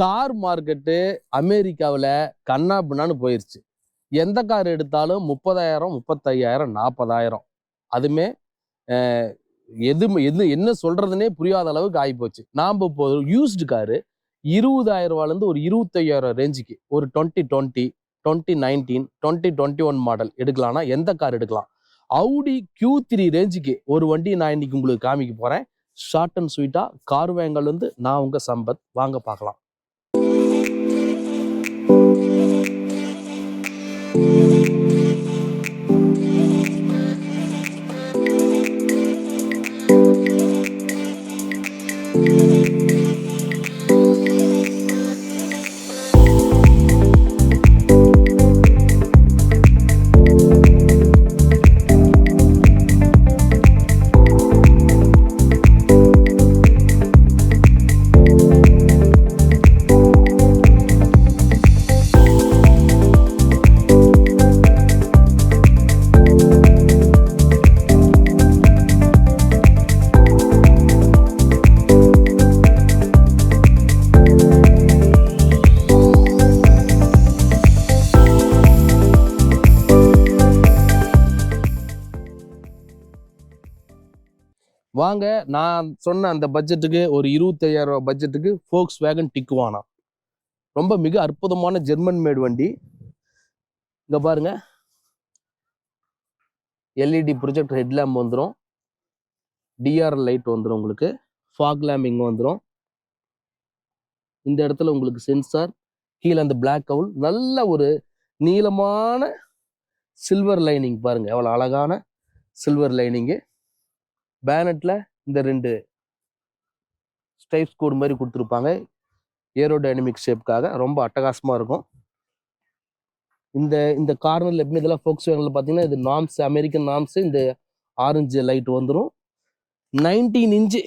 Car market அமெரிக்காவில் கண்ணா பின்னான்னு போயிருச்சு. எந்த கார் எடுத்தாலும் முப்பதாயிரம் முப்பத்தையாயிரம் நாற்பதாயிரம் அதுமே எது எது என்ன சொல்றதுனே புரியாத அளவுக்கு ஆகிப்போச்சு. நாம் இப்போ யூஸ்டு காரு இருபதாயிரம் ரூபாலேருந்து ஒரு இருபத்தையாயிரம் ரேஞ்சுக்கு ஒரு twenty twenty twenty nineteen twenty twenty one model எடுக்கலாம்னா எந்த கார் எடுக்கலாம்? அவுடி கியூ த்ரீ ரேஞ்சுக்கு ஒரு வண்டி நான் இன்னைக்கு உங்களுக்கு காமிக்க போகிறேன் ஷார்ட் அண்ட் ஸ்வீட்டாக கார் வேங்கல் வந்து நான் உங்கள் சம்பத் வாங்க பார்க்கலாம். Bye. வாங்க நான் சொன்ன அந்த பட்ஜெட்டுக்கு ஒரு இருபத்தையாயிரம் ரூபா பட்ஜெட்டுக்கு ஃபோக்ஸ் வேகன் டிக்குவானா? ரொம்ப மிக அற்புதமான ஜெர்மன் மேடு வண்டி. இங்கே பாருங்க. எல்இடி ப்ரொஜெக்ட் ஹெட் லேம்ப் வந்துடும் டிஆர்எல் லைட் வந்துடும் உங்களுக்கு. ஃபாக் லேம்ப் இங்கே வந்துடும் இந்த இடத்துல உங்களுக்கு சென்சார் கீழே அந்த பிளாக் கவுல் நல்ல ஒரு நீளமான சில்வர் லைனிங் பாருங்கள் எவ்வளோ அழகான சில்வர் லைனிங்கு பேனட்ல இந்த ரெண்டு ஸ்டைப்ஸ் கோடு மாதிரி கொடுத்துருப்பாங்க. ஏரோடைனமிக் ஷேப்காக ரொம்ப அட்டகாசமாக இருக்கும். இந்த இந்த கார்னரில் எப்பவுமே இதெல்லாம் ஃபோக்ஸ் வேனில் பார்த்தீங்கன்னா இது நாம்ஸ் அமெரிக்கன் நாம்ஸ் இந்த ஆரஞ்சு லைட் வந்துடும் நைன்டீன் இன்ச்சு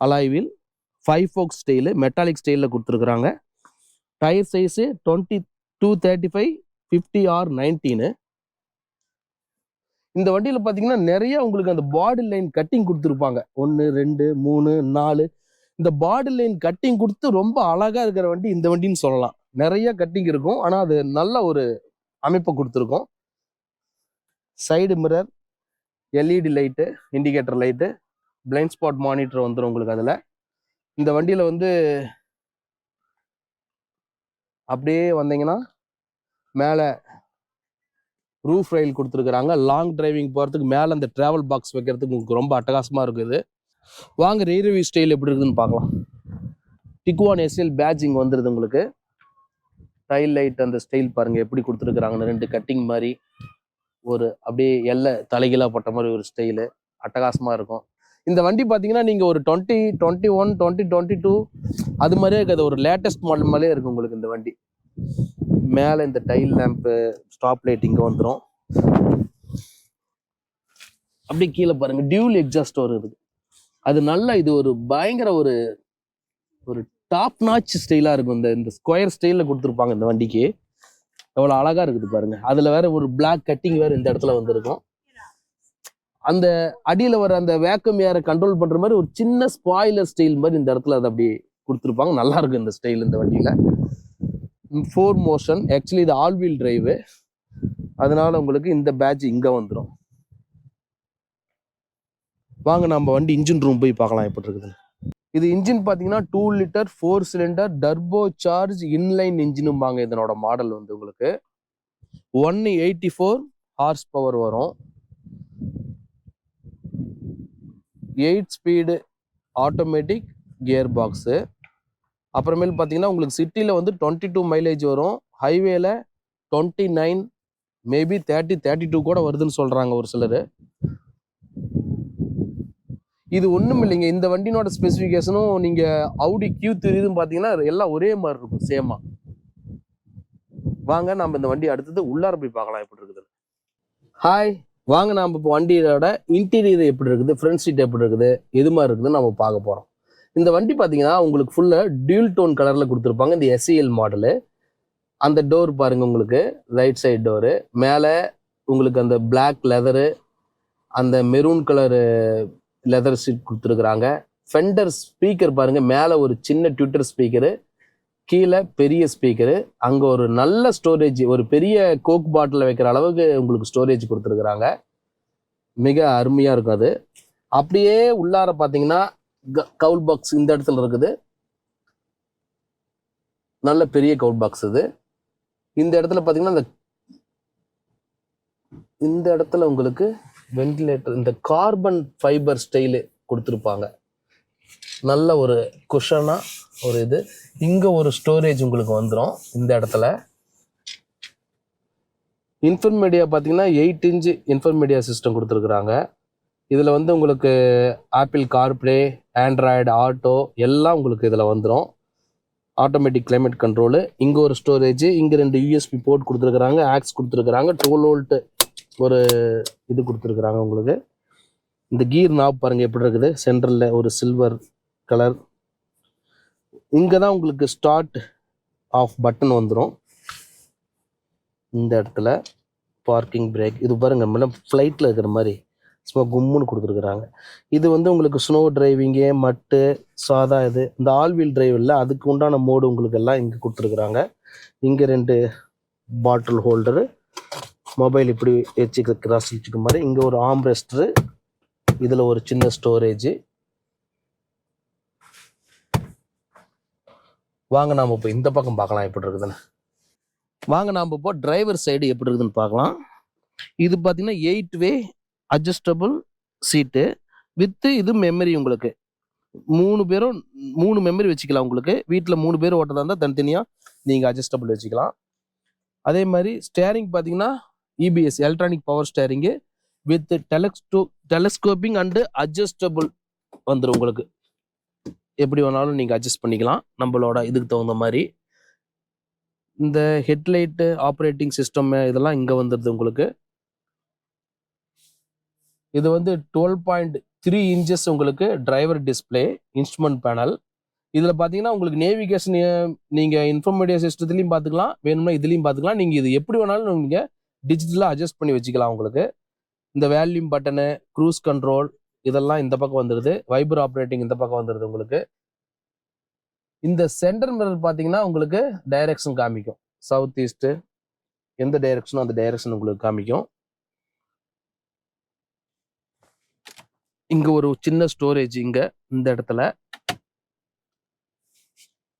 அலாய்வில் ஃபைவ் ஃபோக்ஸ் ஸ்டைலு மெட்டாலிக் ஸ்டைலில் கொடுத்துருக்குறாங்க. Tyre size twenty two thirty five fifty R nineteen. இந்த வண்டியில் பார்த்தீங்கன்னா நிறைய உங்களுக்கு அந்த பாடி லைன் கட்டிங் கொடுத்துருப்பாங்க. ஒன்று ரெண்டு மூணு நாலு. இந்த பாடி லைன் கட்டிங் கொடுத்து ரொம்ப அழகாக இருக்கிற வண்டி இந்த வண்டின்னு சொல்லலாம். நிறைய கட்டிங் இருக்கும். ஆனால் அது நல்ல ஒரு அமைப்பை கொடுத்துருக்கும். Side mirror LED light indicator light blind spot monitor வந்துடும் உங்களுக்கு அதில். இந்த வண்டியில் வந்து அப்படியே வந்தீங்கன்னா மேலே ரூஃப் ரயில் கொடுத்துருக்குறாங்க. லாங் டிரைவிங் போகிறதுக்கு மேலே அந்த ட்ராவல் பாக்ஸ் வைக்கிறதுக்கு உங்களுக்கு ரொம்ப அட்டகாசமாக இருக்குது. வாங்க ரீரிவி ஸ்டைல் எப்படி இருக்குதுன்னு பார்க்கலாம். டிக்வான் எஸ்எல் பேஜிங் வந்துடுது உங்களுக்கு. டைல் லைட் அந்த ஸ்டைல் பாருங்கள் எப்படி கொடுத்துருக்குறாங்கன்னு ரெண்டு கட்டிங் மாதிரி. ஒரு அப்படியே எல்லை தலைகீழாக போட்ட மாதிரி ஒரு ஸ்டைலு அட்டகாசமாக இருக்கும். இந்த வண்டி பார்த்தீங்கன்னா நீங்கள் ஒரு twenty twenty one twenty twenty two அது மாதிரியே இருக்காது. ஒரு லேட்டஸ்ட் மாடல் மாதிரியே இருக்கும் உங்களுக்கு இந்த வண்டி. மேலே இந்த டைல் லேம்ப்பு ஸ்டாப் லைட் இங்கே வந்துடும் அப்படியே கீழே பாருங்க டியூல் எக்ஸாஸ்ட் வருது அது நல்ல இது ஒரு பயங்கர ஒரு ஒரு டாப் நாச் ஸ்டைலாக இருக்கும். இந்த இந்த ஸ்கொயர் ஸ்டைலில் கொடுத்துருப்பாங்க இந்த வண்டிக்கு. எவ்வளோ அழகா இருக்குது பாருங்க. அதில் வேற ஒரு பிளாக் கட்டிங் வேற இந்த இடத்துல வந்திருக்கும். அந்த அடியில் வர அந்த வேக்கம் ஏரை கண்ட்ரோல் பண்ற மாதிரி ஒரு சின்ன ஸ்பாயிலர் ஸ்டைல் மாதிரி இந்த இடத்துல அதை அப்படி கொடுத்துருப்பாங்க. நல்லா இருக்கும் இந்த ஸ்டைல் இந்த வண்டியில். ஃபோர் மோஷன் ஆக்சுவலி இது ஆல் வீல் டிரைவு அதனால உங்களுக்கு இந்த பேட்ச் இங்கே வந்துடும் வாங்க நம்ம வண்டி இன்ஜின் ரூம் போய் பார்க்கலாம் எப்படி இருக்குது. இது இன்ஜின் பார்த்தீங்கன்னா two litre four cylinder turbo charge inline இன்ஜினும்பாங்க இதனோட மாடல் வந்து உங்களுக்கு. One eighty four horse power வரும். Eight speed automatic gear box அப்புறமேல் பார்த்தீங்கன்னா உங்களுக்கு சிட்டியில் வந்து டுவெண்ட்டி டூ மைலேஜ் வரும். ஹைவேல twenty nine maybe thirty thirty two கூட வருதுன்னு சொல்கிறாங்க ஒரு சிலர். இது ஒன்றும் இல்லைங்க. இந்த வண்டினோட ஸ்பெசிஃபிகேஷனும் நீங்கள் அவுடி கியூ தெரியுதுன்னு பார்த்தீங்கன்னா எல்லாம் ஒரே மாதிரி இருக்கும் சேமாக வாங்க நம்ம இந்த வண்டி அடுத்தது உள்ளார போய் பார்க்கலாம் எப்படி இருக்குது. ஹாய் வாங்க நம்ம இப்போ வண்டியோட இன்டீரியர் எப்படி இருக்குது? ஃப்ரண்ட் சீட் எப்படி இருக்குது? எது மாதிரி இருக்குதுன்னு நம்ம பார்க்க போகிறோம் இந்த வண்டி பார்த்தீங்கன்னா உங்களுக்கு ஃபுல்லாக டியூல் டோன் கலரில் கொடுத்துருப்பாங்க. இந்த எஸ்சிஎல் மாடலு அந்த டோர் பாருங்க உங்களுக்கு. ரைட் சைடு டோரு மேலே உங்களுக்கு அந்த பிளாக் லெதரு அந்த மெரூன் கலரு லெதர் சீட் கொடுத்துருக்குறாங்க. ஃபெண்டர் ஸ்பீக்கர் பாருங்க. மேலே ஒரு சின்ன ட்விட்டர் ஸ்பீக்கரு கீழே பெரிய ஸ்பீக்கரு அங்கே ஒரு நல்ல ஸ்டோரேஜ் ஒரு பெரிய கோக் பாட்டில் வைக்கிற அளவுக்கு உங்களுக்கு ஸ்டோரேஜ் கொடுத்துருக்குறாங்க. மிக அருமையாக இருக்கும் அது. அப்படியே உள்ளார பார்த்தீங்கன்னா கவுல் பாக்ஸ் இந்த இடத்துல இருக்குது. நல்ல பெரிய கவுல் பாக்ஸ் இது. இந்த இடத்துல பார்த்தீங்கன்னா இந்த இந்த இடத்துல உங்களுக்கு வென்டிலேட்டர் இந்த கார்பன் ஃபைபர் ஸ்டைலு கொடுத்துருப்பாங்க. நல்ல ஒரு குஷனாக ஒரு இது. இங்கே ஒரு ஸ்டோரேஜ் உங்களுக்கு வந்துடும் இந்த இடத்துல. இன்ஃபர்மீடியா பார்த்தீங்கன்னா எயிட் இன்ச்சு இன்ஃபர்மீடியா சிஸ்டம் கொடுத்துருக்குறாங்க. இதில் வந்து உங்களுக்கு ஆப்பிள் கார்ப்ளே ஆண்ட்ராய்டு ஆட்டோ எல்லாம் உங்களுக்கு இதில் வந்துடும் ஆட்டோமேட்டிக் கிளைமேட் கண்ட்ரோலு இங்கே ஒரு ஸ்டோரேஜ் இங்கே ரெண்டு யூஎஸ்பி போர்ட் கொடுத்துருக்குறாங்க ஆக்ஸ் கொடுத்துருக்குறாங்க டுவெல் வோல்ட்டு ஒரு இது கொடுத்துருக்குறாங்க உங்களுக்கு. இந்த கீர் நாப் பாருங்கள் எப்படி இருக்குது? சென்டரில் ஒரு சில்வர் கலர் இங்கே தான் உங்களுக்கு ஸ்டார்ட் ஆஃப் பட்டன் வந்துடும் இந்த இடத்துல பார்க்கிங் பிரேக் இது பாருங்க மேடம் ஃப்ளைட்டில் இருக்கிற மாதிரி. சும்மா கும்முன்னு கொடுத்துருக்குறாங்க. இது வந்து உங்களுக்கு ஸ்னோ டிரைவிங்கு மட்டு சாதா இது இந்த ஆல் வீல் டிரைவ் இல்லை அதுக்கு உண்டான மோடு உங்களுக்கு எல்லாம் இங்கே கொடுத்துருக்குறாங்க. இங்கே ரெண்டு பாட்டில் ஹோல்டரு மொபைல் இப்படி வச்சுக்க கிராஸ் வச்சுக்க மாதிரி இங்கே ஒரு ஆம்ரெஸ்டரு இதில் ஒரு சின்ன ஸ்டோரேஜ் வாங்க நாம் இப்போ இந்த பக்கம் பார்க்கலாம் எப்படி இருக்குதுன்னு. வாங்க நாம் இப்போ டிரைவர் சைடு எப்படி இருக்குதுன்னு பார்க்கலாம். இது பார்த்தீங்கன்னா eight way adjustable seat with இது மெமரி உங்களுக்கு. மூணு பேரும் மூணு மெமரி வச்சுக்கலாம் உங்களுக்கு. வீட்டில் மூணு பேர் ஓட்டதாக இருந்தால் தனித்தனியாக நீங்கள் அட்ஜஸ்டபுள் வச்சுக்கலாம். அதே மாதிரி ஸ்டேரிங் பார்த்தீங்கன்னா EPS electronic power steering with டெலக்ஸ்டோ telescoping and adjustable வந்துடும் உங்களுக்கு. எப்படி வேணாலும் நீங்கள் அட்ஜஸ்ட் பண்ணிக்கலாம். நம்மளோட இதுக்கு தகுந்த மாதிரி. இந்த ஹெட்லைட்டு ஆப்ரேட்டிங் சிஸ்டம் இதெல்லாம் இங்கே வந்துடுது உங்களுக்கு. இது வந்து டுவெல் பாயிண்ட் த்ரீ இன்ச்சஸ் உங்களுக்கு டிரைவர் டிஸ்பிளே இன்ஸ்ட்ருமெண்ட் பேனல் இதில் பார்த்தீங்கன்னா உங்களுக்கு நேவிகேஷன் நீங்கள் இன்ஃபர்மேட்டிவ் சிஸ்டத்துலையும் பார்த்துக்கலாம் வேணும்னா இதுலையும் பார்த்துக்கலாம் நீங்கள் இது எப்படி வேணாலும் நீங்கள் டிஜிட்டலாக அட்ஜஸ்ட் பண்ணி வச்சுக்கலாம் உங்களுக்கு. இந்த வேல்யூம் பட்டனு க்ரூஸ் கண்ட்ரோல் இதெல்லாம் இந்த பக்கம் வந்துடுது வைபர் ஆப்ரேட்டிங் இந்த பக்கம் வந்துடுது உங்களுக்கு. இந்த சென்டர் மிரர் பார்த்தீங்கன்னா உங்களுக்கு டைரக்ஷன் காமிக்கும். சவுத் ஈஸ்ட்டு எந்த டைரக்ஷனோ அந்த டைரக்ஷன் உங்களுக்கு காமிக்கும். இங்க ஒரு சின்ன ஸ்டோரேஜ் இங்க இந்த இடத்துல.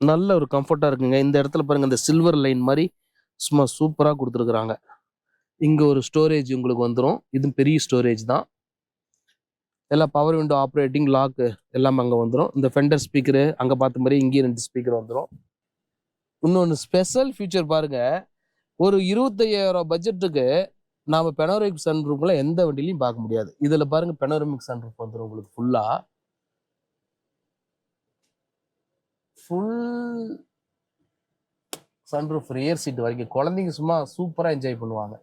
நல்ல ஒரு கம்ஃபர்ட்டா இருக்குங்க. இந்த இடத்துல பாருங்க இந்த சில்வர் லைன் மாதிரி சும்மா சூப்பரா கொடுத்துருக்குறாங்க. இங்க ஒரு ஸ்டோரேஜ் உங்களுக்கு வந்துடும் இது பெரிய ஸ்டோரேஜ் தான். எல்லாம் பவர் விண்டோ ஆப்ரேட்டிங் லாக்கு எல்லாம் அங்கே வந்துடும் இந்த ஃபெண்டர் ஸ்பீக்கரு அங்கே பார்த்த மாதிரி இங்கேயும் ரெண்டு ஸ்பீக்கர் வந்துடும் இன்னொன்று ஸ்பெஷல் ஃபியூச்சர் பாருங்க. ஒரு இருபத்தையாயிரம் பட்ஜெட்டுக்கு நாம பெனோரிக் சன் எந்த வண்டிலையும் பார்க்க முடியாது. இதுல பாருங்க பெனோரமிக் சன்ரூஃப் வந்துடும் உங்களுக்கு ஃபுல்லா full sunroof rear seat வரைக்கும். குழந்தைங்க சும்மா சூப்பரா என்ஜாய் பண்ணுவாங்க.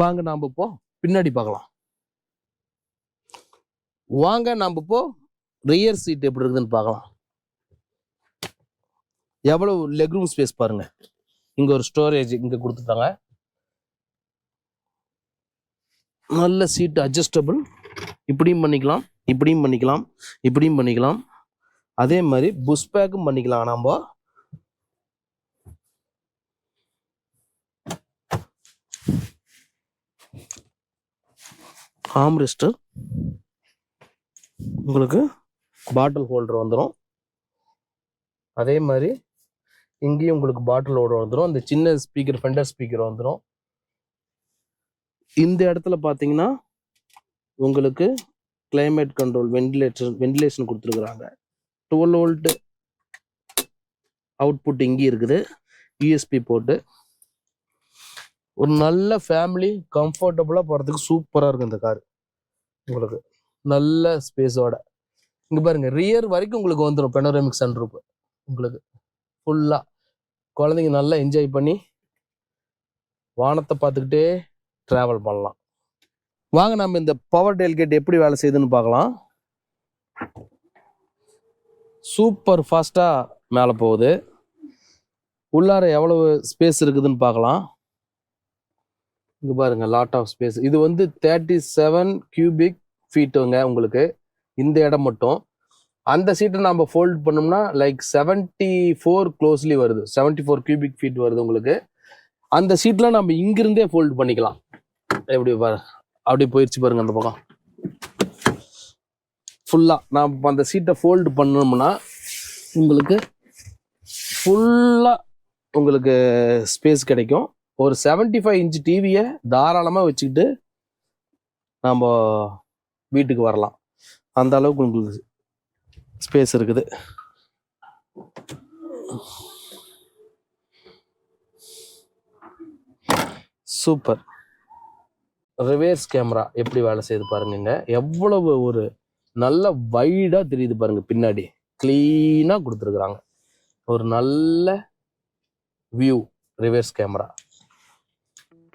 வாங்க நாம இப்போ பின்னாடி பார்க்கலாம். வாங்க நாம இப்போ ரியர் சீட் எப்படி இருக்குதுன்னு பார்க்கலாம். எவ்வளவு லெக் ரூம் ஸ்பேஸ் பாருங்க. இங்க ஒரு ஸ்டோரேஜ் இங்க கொடுத்துட்டாங்க. நல்ல சீட் அட்ஜஸ்டபிள் இப்படியும் பண்ணிக்கலாம் இப்படியும் பண்ணிக்கலாம் இப்படியும் பண்ணிக்கலாம். அதே மாதிரி புஷ் பேக்கும் பண்ணிக்கலாம் நம்ம ஆம்ரெஸ்டர் உங்களுக்கு பாட்டில் ஹோல்டர் வந்துடும் அதே மாதிரி இங்கேயும் உங்களுக்கு பாட்டில் ஹோல்டர் வந்துடும் அந்த சின்ன ஸ்பீக்கர் ஃபெண்டர் ஸ்பீக்கர் வந்துடும் இந்த இடத்துல பார்த்தீங்கன்னா உங்களுக்கு கிளைமேட் கண்ட்ரோல் வென்டிலேட்டர் வென்டிலேஷன் கொடுத்துருக்குறாங்க. டுவெல் வோல்ட் அவுட்புட் இங்கே இருக்குது. யூஎஸ்பி போட்டு. ஒரு நல்ல ஃபேமிலி கம்ஃபர்டபுளாக போகிறதுக்கு சூப்பராக இருக்கும் இந்த கார் உங்களுக்கு நல்ல ஸ்பேஸோட இங்க பாருங்க ரியர் வரைக்கும் உங்களுக்கு வந்துடும் பெனோரமிக் சன்ரூப் உங்களுக்கு ஃபுல்லா குழந்தைங்க நல்லா என்ஜாய் பண்ணி வானத்தை பார்த்துக்கிட்டே டிராவல் பண்ணலாம். வாங்க நம்ம இந்த பவர் டெலிகேட் எப்படி வேலை செய்யுதுன்னு பார்க்கலாம். சூப்பர் ஃபாஸ்ட்டாக மேலே போகுது. உள்ளார எவ்வளவு ஸ்பேஸ் இருக்குதுன்னு பார்க்கலாம். இங்கே பாருங்க லாட் ஆஃப் ஸ்பேஸ் இது வந்து தேர்ட்டி செவன் கியூபிக் ஃபீட்டுங்க உங்களுக்கு. இந்த இடம் மட்டும். அந்த சீட்டை நம்ம ஃபோல்ட் பண்ணோம்னா லைக் செவன்டி ஃபோர் க்ளோஸ்லி வருது. செவன்டி ஃபோர் கியூபிக் ஃபீட் வருது உங்களுக்கு. அந்த சீட்லாம் நம்ம இங்கிருந்தே ஃபோல்ட் பண்ணிக்கலாம். எப்படி பாரு அப்படி போயிடுச்சு பாருங்க அந்த பக்கம். ஃபுல்லாக நான் அந்த சீட்டை ஃபோல்டு பண்ணோம்னா உங்களுக்கு ஃபுல்லாக உங்களுக்கு ஸ்பேஸ் கிடைக்கும். ஒரு 75 ஃபைவ் இன்ச் டிவியை தாராளமாக வச்சுக்கிட்டு நம்ம வீட்டுக்கு வரலாம். அந்த அளவுக்கு உங்களுக்கு ஸ்பேஸ் இருக்குது. சூப்பர் ரிவேர்ஸ் கேமரா எப்படி வேலை செய்யுது பாருங்க எவ்வளவு ஒரு நல்ல வைடா தெரியுது பாருங்க பின்னாடி. கிளீனா கொடுத்துருக்குறாங்க. ஒரு நல்ல வியூ ரிவேர்ஸ் கேமரா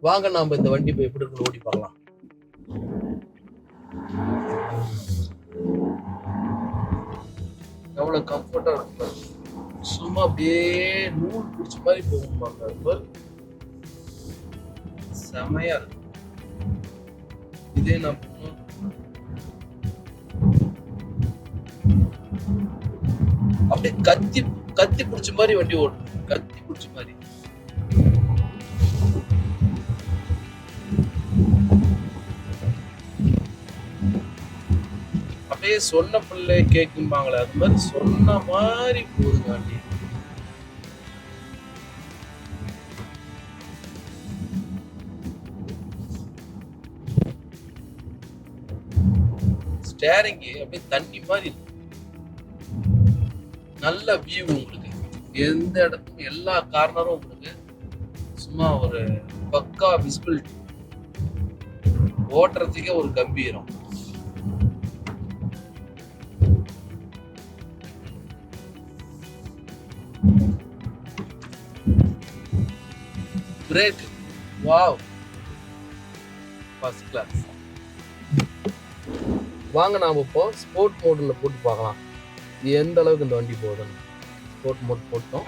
வாங்க நாம இந்த வண்டி போய் எப்படி இருக்குன்னு ஓடி பார்க்கலாம். அவ்வளோ கம்ஃபர்டா இருக்கும் சும்மா அப்படியே நூல் பிடிச்ச மாதிரி போகும் பாருங்க செமையா இதே நான் அப்படியே கத்தி கத்தி பிடிச்ச மாதிரி வண்டி ஓடும். கத்தி பிடிச்ச மாதிரி. அப்படியே சொன்ன பிள்ளை கேட்கும்பாங்களே அது மாதிரி சொன்ன மாதிரி போகுதுங்காண்டி ஸ்டேரிங்கு ஸ்டேரிங் அப்படியே தண்ணி மாதிரி நல்ல வியூ உங்களுக்கு. எந்த இடத்துக்கும் எல்லா கார்னரும் உங்களுக்கு சும்மா ஒரு பக்கா விசிபிலிட்டி ஓட்டுறதுக்கே ஒரு கம்பீரம். பிரேக் வாவ் ஃபர்ஸ்ட் கிளாஸ் வாங்க நாம் இப்போ ஸ்போர்ட் மோட்ல போட்டு பார்க்கலாம். எந்த அளவுக்கு இந்த வண்டி போகுதுன்னு. ஸ்போர்ட் மோட் போட்டோம்.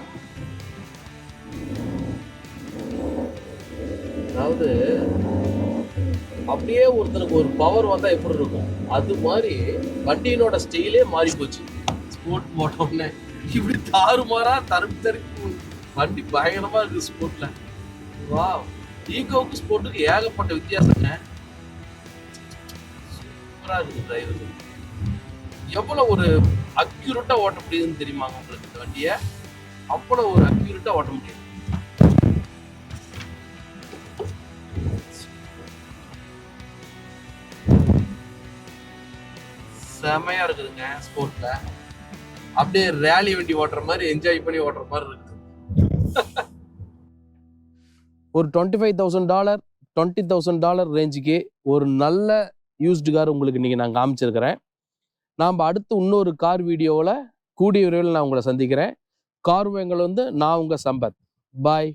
அதாவது அப்படியே ஒருத்தனுக்கு ஒரு பவர் வந்தால் எப்படி இருக்கும்? அது மாதிரி வண்டியினோட ஸ்டைலே மாறி போச்சு. ஸ்போர்ட் மோட்டோன்னு இப்படி தாறுமாறா தருப்பு தருக்கு வண்டி பயங்கரமாக இருக்குது ஸ்போர்ட்டில் வா ஈகோவுக்கு ஸ்போர்ட்டுக்கு ஏகப்பட்ட வித்தியாசங்க. சூப்பரா இருக்கு டிரைவர் எவ்வளவு ஒரு அக்யூரேட்டா ஓட்ட முடியுதுன்னு தெரியுமாங்க உங்களுக்கு இந்த வண்டியை? அவ்வளவு ஒரு அக்யூரேட்டா ஓட்ட முடியும் செமையாக இருக்குதுங்க ஸ்போர்ட்டில் அப்படியே ரேலி வண்டி ஓட்டுற மாதிரி என்ஜாய் பண்ணி ஓட்டுற மாதிரி இருக்குது. ஒரு twenty five thousand dollar twenty thousand dollar ரேஞ்சுக்கு ஒரு நல்ல யூஸ்டு கார் உங்களுக்கு இன்னைக்கு நான் காமிச்சிருக்கிறேன். நாம் அடுத்து இன்னொரு கார் வீடியோவில் கூடிய விரைவில் நான் உங்களை சந்திக்கிறேன். கார் வந்து நான் உங்கள் சம்பத். பாய்